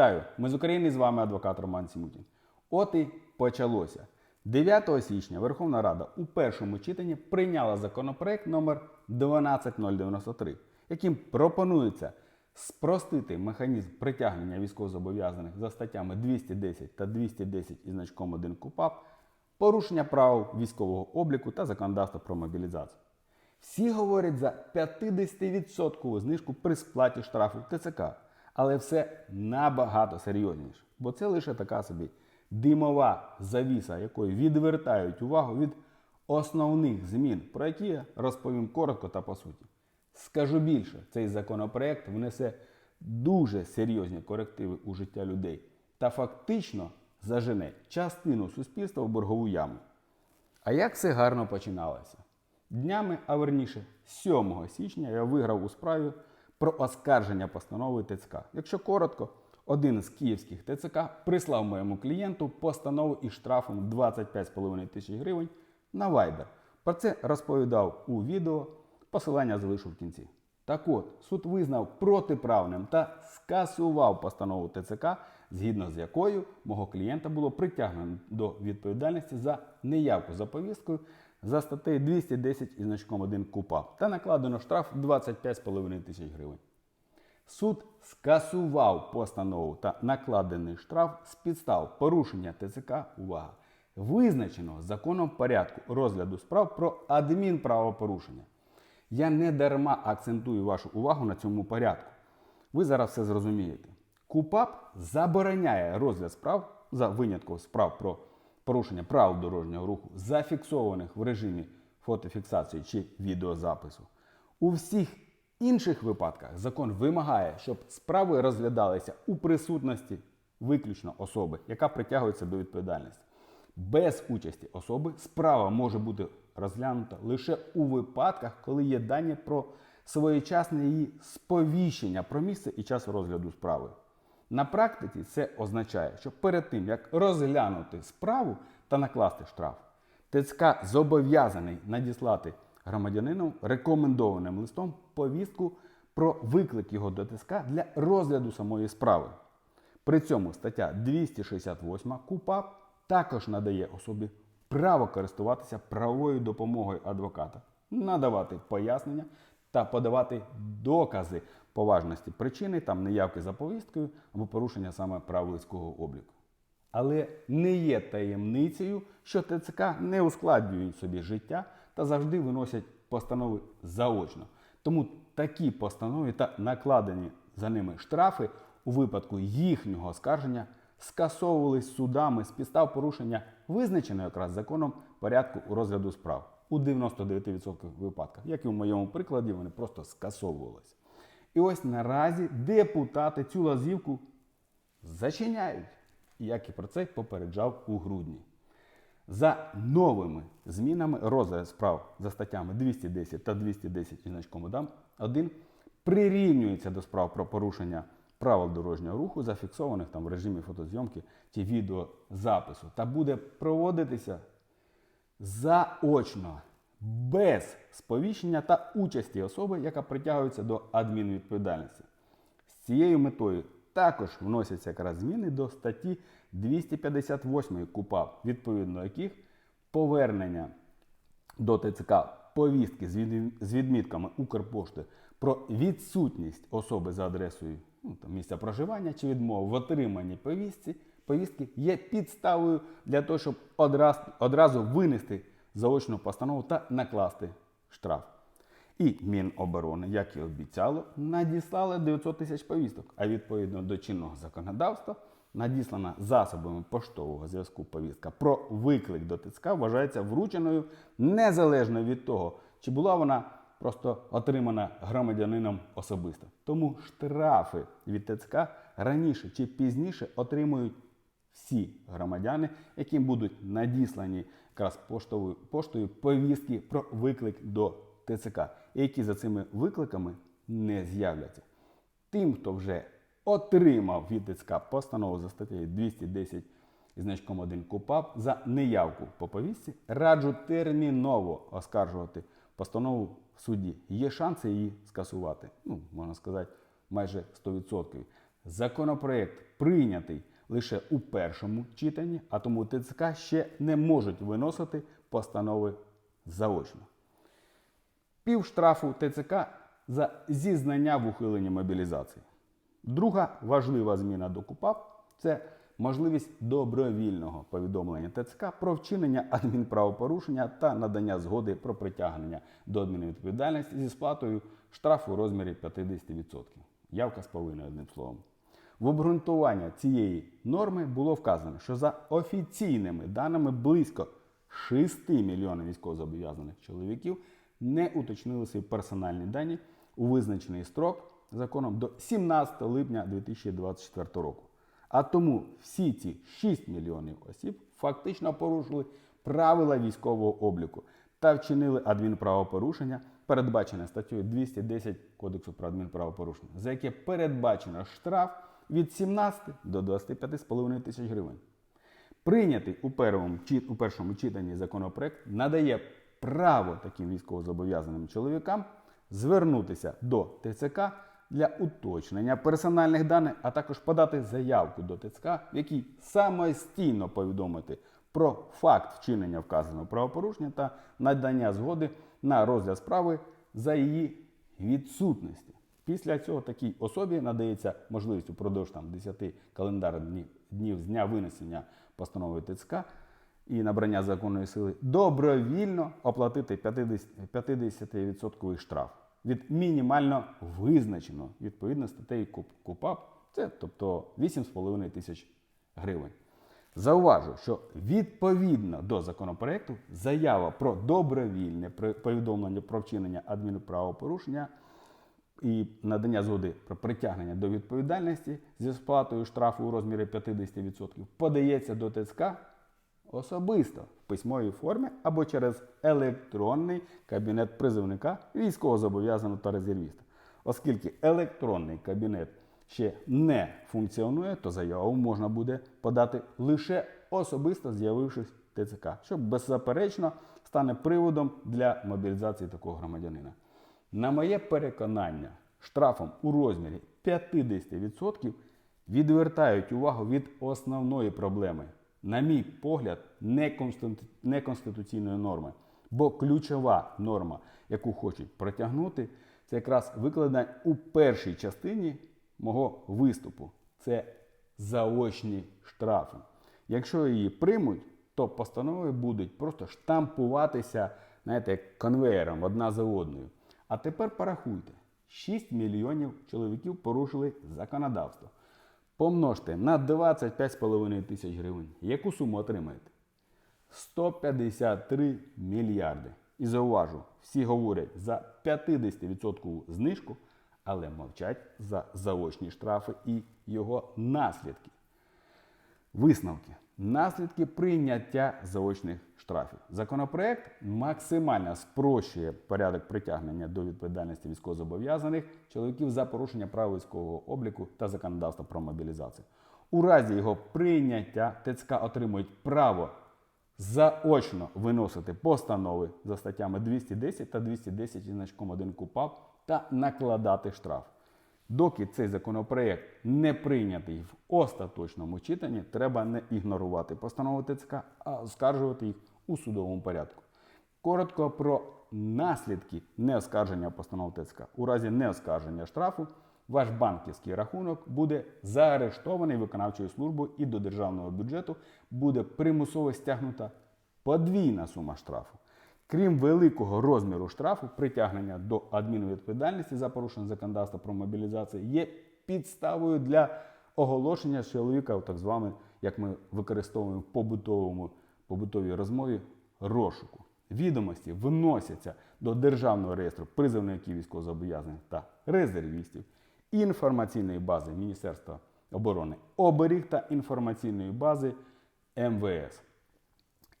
Вітаю! Ми з України з вами адвокат Роман Сімутін. От і почалося. 9 січня Верховна Рада у першому читанні прийняла законопроект номер 12093, яким пропонується спростити механізм притягнення військовозобов'язаних за статтями 210 та 210 із значком 1 КУПАП, порушення правил військового обліку та законодавства про мобілізацію. Всі говорять за 50% знижку при сплаті штрафу ТЦК, але все набагато серйозніше, бо це лише така собі димова завіса, якою відвертають увагу від основних змін, про які я розповім коротко та по суті. Скажу більше, цей законопроект внесе дуже серйозні корективи у життя людей та фактично зажене частину суспільства в боргову яму. А як все гарно починалося? Днями, а верніше 7 січня я виграв у справі про оскарження постанови ТЦК. Якщо коротко, один з київських ТЦК прислав моєму клієнту постанову із штрафом 25,5 тисяч гривень на Viber. Про це розповідав у відео, посилання залишу в кінці. Так от, суд визнав протиправним та скасував постанову ТЦК, згідно з якою мого клієнта було притягнено до відповідальності за неявку за повісткою за статтею 210 із значком 1 КУПАП та накладено штраф 25,5 тисяч гривень. Суд скасував постанову та накладений штраф з підстав порушення ТЦК увага, визначеного законом порядку розгляду справ про адмінправопорушення. Я не дарма акцентую вашу увагу на цьому порядку. Ви зараз все зрозумієте. КУПАП забороняє розгляд справ за винятком справ про порушення правил дорожнього руху, зафіксованих в режимі фотофіксації чи відеозапису. У всіх інших випадках закон вимагає, щоб справи розглядалися у присутності виключно особи, яка притягується до відповідальності. Без участі особи справа може бути розглянута лише у випадках, коли є дані про своєчасне її сповіщення про місце і час розгляду справи. На практиці це означає, що перед тим, як розглянути справу та накласти штраф, ТЦК зобов'язаний надіслати громадянину рекомендованим листом повістку про виклик його до ТЦК для розгляду самої справи. При цьому стаття 268 КУПАП також надає особі право користуватися правовою допомогою адвоката, надавати пояснення та подавати докази поважності причини там неявки за повісткою або порушення саме правил військового обліку. Але не є таємницею, що ТЦК не ускладнюють собі життя та завжди виносять постанови заочно. Тому такі постанови та накладені за ними штрафи у випадку їхнього оскарження скасовувались судами з підстав порушення визначеного якраз законом порядку розгляду справ у 99% випадках, як і в моєму прикладі, вони просто скасовувалися. І ось наразі депутати цю лазівку зачиняють, як і про це попереджав у грудні. За новими змінами розгляд справ за статтями 210 та 210 із значком 1 прирівнюється до справ про порушення правил дорожнього руху, зафіксованих там в режимі фотозйомки чи відеозапису, та буде проводитися заочно, без сповіщення та участі особи, яка притягується до адмінвідповідальності. З цією метою також вносяться якраз зміни до статті 258 КУПАП, відповідно яких повернення до ТЦК повістки з відмітками Укрпошти про відсутність особи за адресою ну, там, місця проживання чи відмову в отриманні повістці, повістки є підставою для того, щоб одразу, одразу винести заочну постанову та накласти штраф. І Міноборони, як і обіцяло, надіслали 900 тисяч повісток. А відповідно до чинного законодавства, надіслана засобами поштового зв'язку повістка про виклик до ТЦК вважається врученою незалежно від того, чи була вона просто отримана громадянином особисто. Тому штрафи від ТЦК раніше чи пізніше отримують всі громадяни, яким будуть надіслані якраз поштовою поштою повістки про виклик до ТЦК, які за цими викликами не з'являться. Тим, хто вже отримав від ТЦК постанову за статтею 210 із значком 1 КУПАП за неявку по повістці, раджу терміново оскаржувати постанову в суді. Є шанси її скасувати. Ну, можна сказати, майже 100%. Законопроект прийнятий лише у першому читанні, а тому ТЦК ще не можуть виносити постанови заочно. Пів штрафу ТЦК за зізнання в ухиленні мобілізації. Друга важлива зміна до КУПАП це можливість добровільного повідомлення ТЦК про вчинення адмінправопорушення та надання згоди про притягнення до адмінвідповідальності зі сплатою штрафу у розмірі 50%. Явка з повинною одним словом. В обґрунтування цієї норми було вказано, що за офіційними даними близько 6 мільйонів військовозобов'язаних чоловіків не уточнили свої персональні дані у визначений строк законом до 17 липня 2024 року. А тому всі ці 6 мільйонів осіб фактично порушили правила військового обліку та вчинили адмінправопорушення, передбачене статтею 210 Кодексу про адмінправопорушення, за яке передбачено штраф від 17 до 25,5 тисяч гривень. Прийнятий у першому, у першому читанні законопроект надає право таким військовозобов'язаним чоловікам звернутися до ТЦК для уточнення персональних даних, а також подати заявку до ТЦК, в якій самостійно повідомити про факт вчинення вказаного правопорушення та надання згоди на розгляд справи за її відсутності. Після цього такій особі надається можливість упродовж там, 10 календарних днів, днів з дня винесення постанови ТЦК і набрання законної сили добровільно оплатити 50 50% штраф від мінімально визначеного відповідно статтею КУП- КУПАП, це тобто 8,5 тисяч гривень. Зауважу, що відповідно до законопроекту заява про добровільне повідомлення про вчинення адмінправопорушення і надання згоди про притягнення до відповідальності зі сплатою штрафу у розмірі 50% подається до ТЦК особисто в письмовій формі або через електронний кабінет призовника військовозобов'язаного та резервіста. Оскільки електронний кабінет ще не функціонує, то заяву можна буде подати лише особисто з'явившись ТЦК, що беззаперечно стане приводом для мобілізації такого громадянина. На моє переконання, штрафом у розмірі 50% відвертають увагу від основної проблеми, на мій погляд, неконституційної норми. Бо ключова норма, яку хочуть протягнути, це якраз викладена у першій частині мого виступу. Це заочні штрафи. Якщо її приймуть, то постанови будуть просто штампуватися, знаєте, конвеєром одна за одною. А тепер порахуйте: 6 мільйонів чоловіків порушили законодавство. Помножте на 25,5 тисяч гривень. Яку суму отримаєте? 153 мільярди. І зауважу, всі говорять за 50% знижку, але мовчать за заочні штрафи і його наслідки. Висновки. Наслідки прийняття заочних штрафів. Законопроект максимально спрощує порядок притягнення до відповідальності військовозобов'язаних чоловіків за порушення прав військового обліку та законодавства про мобілізацію. У разі його прийняття ТЦК отримують право заочно виносити постанови за статтями 210 та 210 зі значком 1 КУПАП та накладати штраф. Доки цей законопроект не прийнятий в остаточному читанні, треба не ігнорувати постанови ТЦК, а оскаржувати їх у судовому порядку. Коротко про наслідки неоскарження постанов ТЦК. У разі неоскарження штрафу ваш банківський рахунок буде заарештований виконавчою службою і до державного бюджету буде примусово стягнута подвійна сума штрафу. Крім великого розміру штрафу, притягнення до адмінвідповідальності за порушення законодавства про мобілізацію є підставою для оголошення чоловіка, так званий, як ми використовуємо в побутовому, побутовій розмові, розшуку. Відомості вносяться до Державного реєстру призовників військовозобов'язаних та резервістів, інформаційної бази Міністерства оборони оберіг та інформаційної бази МВС.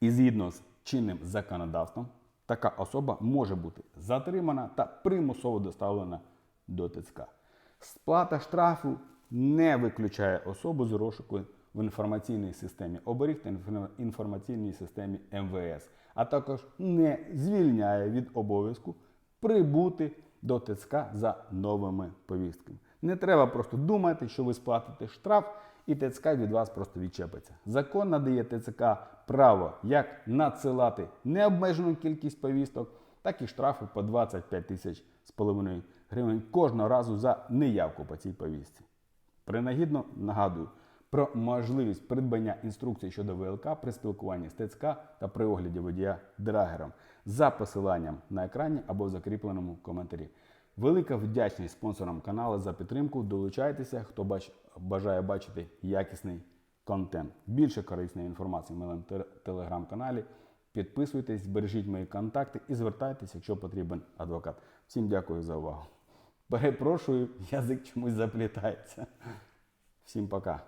І згідно з чинним законодавством, така особа може бути затримана та примусово доставлена до ТЦК. Сплата штрафу не виключає особу з розшуку в інформаційній системі оберіг та інформаційній системі МВС, а також не звільняє від обов'язку прибути до ТЦК за новими повістками. Не треба просто думати, що ви сплатите штраф, і ТЦК від вас просто відчепиться. Закон надає ТЦК право як надсилати необмежену кількість повісток, так і штрафи по 25 тисяч з половиною гривень кожного разу за неявку по цій повістці. Принагідно нагадую про можливість придбання інструкцій щодо ВЛК при спілкуванні з ТЦК та при огляді водія драгером за посиланням на екрані або в закріпленому коментарі. Велика вдячність спонсорам каналу за підтримку. Долучайтеся, хто бач- бажає бачити якісний контент. Більше корисної інформації в моєму телеграм-каналі. Підписуйтесь, збережіть мої контакти і звертайтеся, якщо потрібен адвокат. Всім дякую за увагу. Перепрошую, язик чомусь заплітається. Всім пока.